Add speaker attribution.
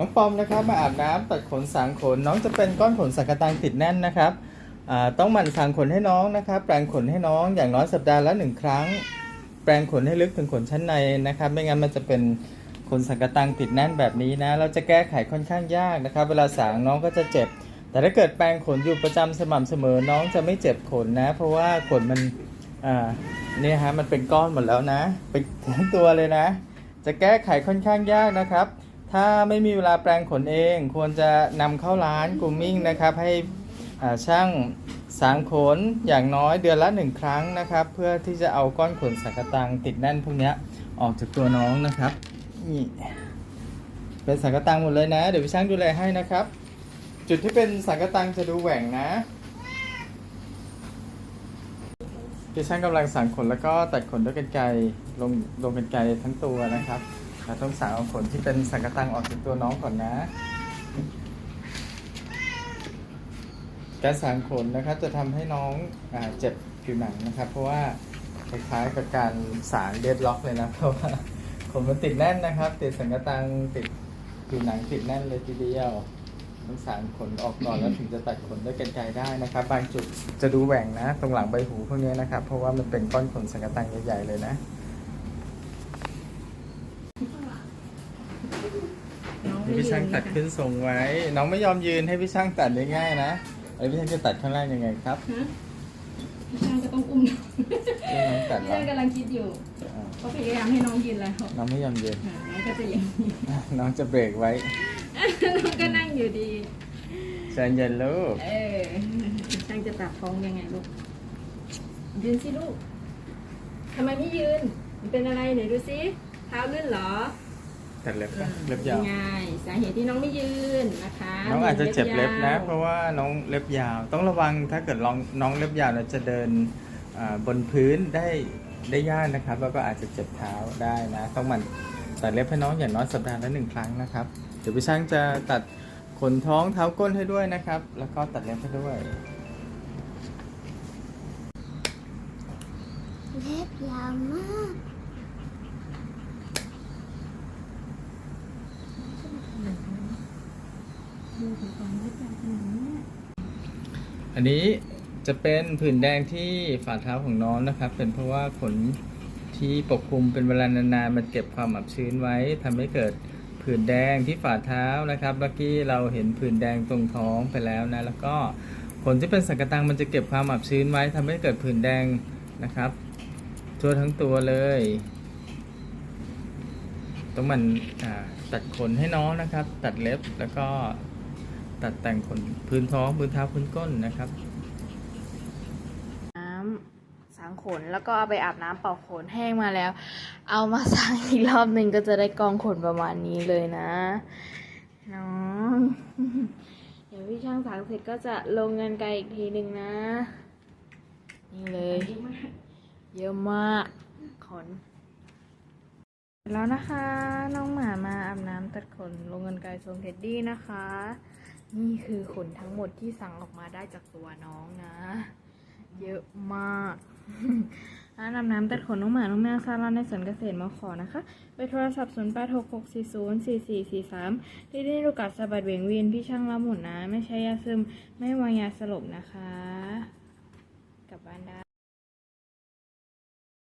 Speaker 1: น้องปอมนะครับมาอาบน้ำตัดขนสางขน น้องจะเป็นก้อนขนสังกตังติดแน่นนะครับต้องหมั่นสางขนให้น้องนะครับ แปรงขนให้น้องอย่างน้อยสัปดาห์ละหนึ่งครั้ง แปรงขนให้ลึกถึงขนชั้นในนะครับ ไม่งั้นมันจะเป็นขนสังกตังติดแน่นแบบนี้นะ เราจะแก้ไขค่อนข้างยากนะครับ เวลาสางน้องก็จะเจ็บ แต่ถ้าเกิดแปรงขนอยู่ประจำสม่ำเสมอน้องจะไม่เจ็บขนนะ เพราะว่าขนมันเนี่ยฮะมันเป็นก้อนหมดแล้วนะ เป็นทั้งตัวเลยนะ จะแก้ไขค่อนข้างยากนะครับ ถ้าไม่มีเวลาแปรงขนเอง ควรจะนำเข้าร้านกรูมมิ่งนะครับ ให้ช่างสางขนอย่างน้อยเดือนละหนึ่งครั้งนะครับ เพื่อที่จะเอาก้อนขนสักะตังติดแน่นพวกนี้ออกจากตัวน้องนะครับนี่เป็นสังกะตังหมดเลยนะ เดี๋ยวพี่ช่างดูแลให้นะครับ จุดที่เป็นสังกะตังจะดูแหว่งนะพี่ช่างกำลังสางขนแล้วก็ตัดขนด้วยกรรไกรลงลงกรรไกรทั้งตัวนะครับ เราต้องสางขนที่เป็นสังกะตังออกจากตัวน้องก่อนนะ การสางขนนะครับจะทำให้น้องอเจ็บผิวหนังนะครับ เพราะว่าคล้ายๆกับการสางเดดล็อกเลยนะเพราะว่าขนมันติดแน่นนะครับ ติดสังกะตังติดผิวหนังติดแน่นเลยทีเดียวต้องสางขนออกก่อนแล้วถึงจะตัดขนด้วยกรรไกรได้นะครับ บางจุดจะดูแหว่งนะ ตรงหลังใบหูพวกนี้นะครับ เพราะว่ามันเป็นก้อนขนสังกะตังใหญ่ๆเลยนะ ให้ พี่ช่างตัดขึ้นทรงไว้ น้องไม่ยอมยืนให้พี่ช่างตัดได้ง่ายนะไอ้พี่ช่างจะตัดข้างล่างยังไงครับ
Speaker 2: ฮะพี่ช่างก็ต้องอุ้มน้อง
Speaker 1: ให้น้องตัด
Speaker 2: พี่
Speaker 1: แล้
Speaker 2: ช่าวงกำลังคิดอยู่
Speaker 1: อ่า
Speaker 2: ก็พยายามให้น้องยืนแล้ว
Speaker 1: น้องไม่ยอมยืน
Speaker 2: อ่าน้องก็จะอย่างนี้
Speaker 1: น้องจะเบรกไว้
Speaker 2: น้องก็นั่งอยู่ดี
Speaker 1: ใจเย็นลูก
Speaker 2: เออพี่ช่างจะตัดท้องยังไงลูก ยืนสิลูกทำไมไม่ยืน มันเป็นอะไรไหนดูสิเท้าลื่นเหรอ
Speaker 1: ตัดเล็บปะเล็บยาว
Speaker 2: ยังไงสาเหตุที่น้องไม่ยืนนะคะ
Speaker 1: น้องอาจจะเจ็บเล็บนะ
Speaker 2: ยาว
Speaker 1: เพราะว่าน้องเล็บยาว ต้องระวังถ้าเกิดลองน้องเล็บยาวเนี่ยจะเดินอ่าบนพื้นได้ได้ยากนะครับ แล้วก็อาจจะเจ็บเท้าได้นะ ต้องหมันตัดเล็บให้น้องอย่างน้อยสัปดาห์ละหนึ่งครั้งนะครับ เดี๋ยวพี่ช่างจะตัดขนท้องเท้าก้นให้ด้วยนะครับ แล้วก็ตัดเล็บให้ด้วย
Speaker 3: เล็บยาวมาก
Speaker 2: ดูถึงความเล็บยาวขนาดนี้
Speaker 1: อันนี้จะเป็นผื่นแดงที่ฝ่าเท้าของน้องนะครับ เป็นเพราะว่าขนที่ปกคลุมเป็นเวลานานๆมันเก็บความอับชื้นไว้ทำให้เกิดผื่นแดงที่ฝ่าเท้านะครับเมื่อกี้เราเห็นผื่นแดงตรงท้องไปแล้วนะแล้วก็ขนที่เป็นสังกตังมันจะเก็บความอับชื้นไว้ทำให้เกิดผื่นแดงนะครับ ทั่วทั้งตัวเลยต้องมันตัดขนให้น้องนะครับ ตัดเล็บแล้วก็ ตัดแต่งขนพื้นท้องพื้นเท้าพื้นก้นนะครับ
Speaker 4: น้ำสางขนแล้วก็เอาไปอาบน้ำเป่าขนแห้งมาแล้ว เอามาสางอีกรอบหนึ่งก็จะได้กองขนประมาณนี้เลยนะน้องเดี๋ยวพี่ช่างสางเสร็จก็จะลงเงินไกลอีกทีหนึ่งนะ นี่เลย เยอะมากขนแล้วนะคะ น้องหมามาอาบน้ำตัดขนลงเงินไกลทรงเท็ดดี้นะคะ นี่คือขนทั้งหมดที่สั่งออกมาได้จากตัวน้องนะ เยอะมากร้านอาบน้ำตัดขนน้องหมา น้องแมวซาลอนในสวนเกษตรมาขอนะคะไปโทรศัพท์ 0 8 6 6 4 0 4 4 4 3 ที่นี่ลูกัดสะบัดเบ่งเวียนพี่ช่างรับหมุนนะ ไม่ใช้ยาซึม ไม่วางยาสลบนะคะ กลับบ้านได้